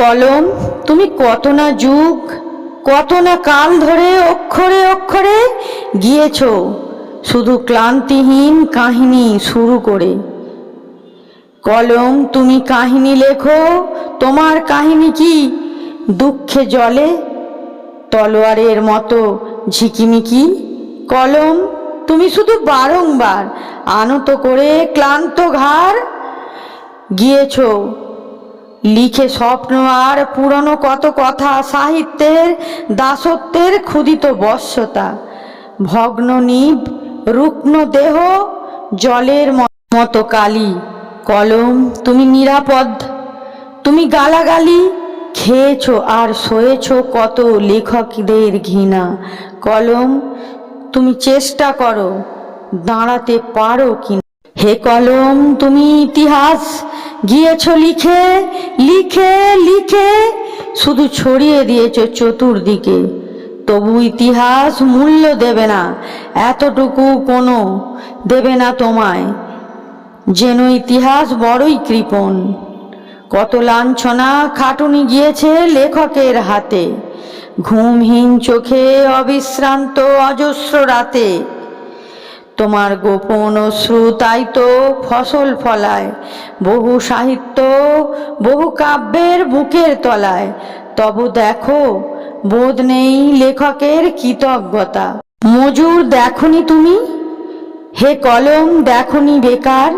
কলম, তুমি কত না যুগ, কত না কাল ধরে অক্ষরে অক্ষরে গিয়েছ, শুধু ক্লান্তিহীন কাহিনী শুরু করে। কলম, তুমি কাহিনী লেখো, তোমার কাহিনী কি? দুঃখে জলে, তলোয়ারের মতো ঝিকিমিকি। কলম, তুমি শুধু বারংবার আনত করে ক্লান্ত ঘাড় গিয়েছ লিখে স্বপ্ন আর পুরনো কত কথা সাহিত্যের দাসত্বের ক্ষুদিত বশ্যতা ভগ্ন নিব রুগ্ন দেহ, জলের মতো কালি। কলম, তুমি নিরাপদ, তুমি গালাগালি। খেয়েছো আর সয়েছো কত লেখকদের ঘৃণা। কলম, তুমি চেষ্টা করো, দাঁড়াতে পারো কি হে কলম, তুমি ইতিহাস গিয়েছ লিখে লিখে লিখে শুধু ছড়িয়ে দিয়েছ চতুর্দিকে। তবু ইতিহাস মূল্য দেবে না, এতটুকু কোনো দেবে না তোমায়। যেন ইতিহাস বড়ই কৃপণ। কত লাঞ্ছনা খাটুনি গিয়েছে লেখকের হাতে। ঘুমহীন চোখে অবিশ্রান্ত, অজস্র রাতে। তোমার গোপন অশ্রু তাই তো ফসল ফলায়। বহু সাহিত্য, বহু কাব্যের বুকের তলায়। তবু দেখো, বোধ নেই লেখকের কৃতজ্ঞতা। মজুর দেখনি তুমি? হে কলম দেখনি বেকার।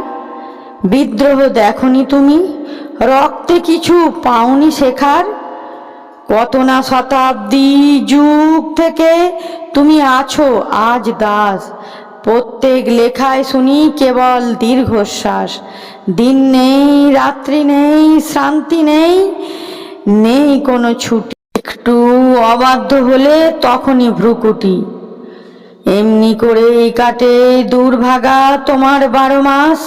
বিদ্রোহ দেখনি তুমি? রক্তে কিছু পাওনি শেখার? কত না শতাব্দী যুগ থেকে তুমি আছো আজ দাস। প্রত্যেক লেখায় শুনি কেবল দীর্ঘশ্বাস। দিন নেই, রাত্রি নেই শান্তি নেই নেই কোনো ছুটি। একটু অবাধ্য হলে তখনই ভ্রুকুটি। এমনি করেই কাটে দুর্ভাগা তোমার বারো মাস।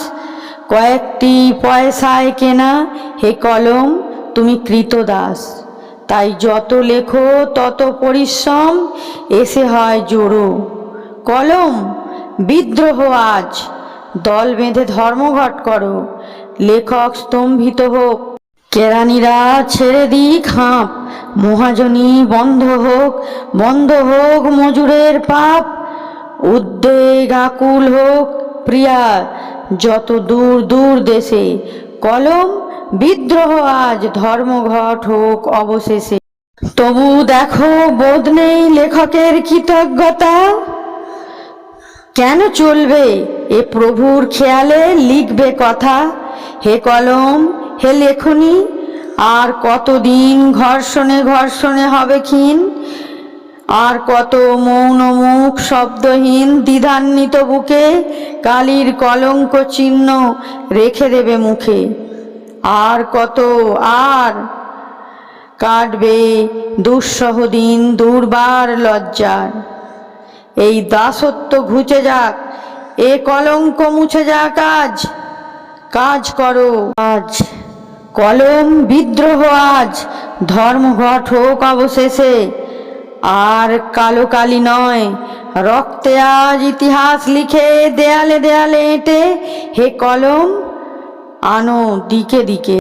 কয়েকটি পয়সায় কেনা হে কলম, তুমি কৃতদাস। তাই যত লেখো তত পরিশ্রম, এসে হয় জোড়ো কলম বিদ্রোহ আজ। দল বেঁধে ধর্মঘট করো। লেখক স্তম্ভিত হোক। কেরানিরা ছেড়ে দিক হাঁপ। মহাজনী বন্ধ হোক। বন্ধ হোক মজুরের পাপ। উদ্বেগ আকুল হোক প্রিয়া। যত দূর দূর দেশে কলম, বিদ্রোহ আজ ধর্মঘট হোক অবশেষে। তবু দেখো বোধ নেই লেখকের কৃতজ্ঞতা। কেন চলবে? এ প্রভুর খেয়ালে লিখবে কথা। হে কলম, হে লেখনি, আর কতদিন ঘর্ষণে ঘর্ষণে হবে ক্ষীণ? আর কত মৌন মুখ শব্দহীন দ্বিধান্বিত বুকে কালির কলঙ্ক চিহ্ন রেখে দেবে মুখে। আর কত আর কাটবে দুঃসহ দিন দুর্বার লজ্জার। এই দাসত্ব ঘুচে যাক, এ কলঙ্ক মুছে যাক আজ কাজ করো আজ, কলম বিদ্রোহ আজ ধর্মঘট হোক অবশেষে। আর কালো কালি নয়, রক্তে আজ ইতিহাস লিখে দেয়ালে দেয়ালে এঁটে হে কলম, আনো দিকে দিকে।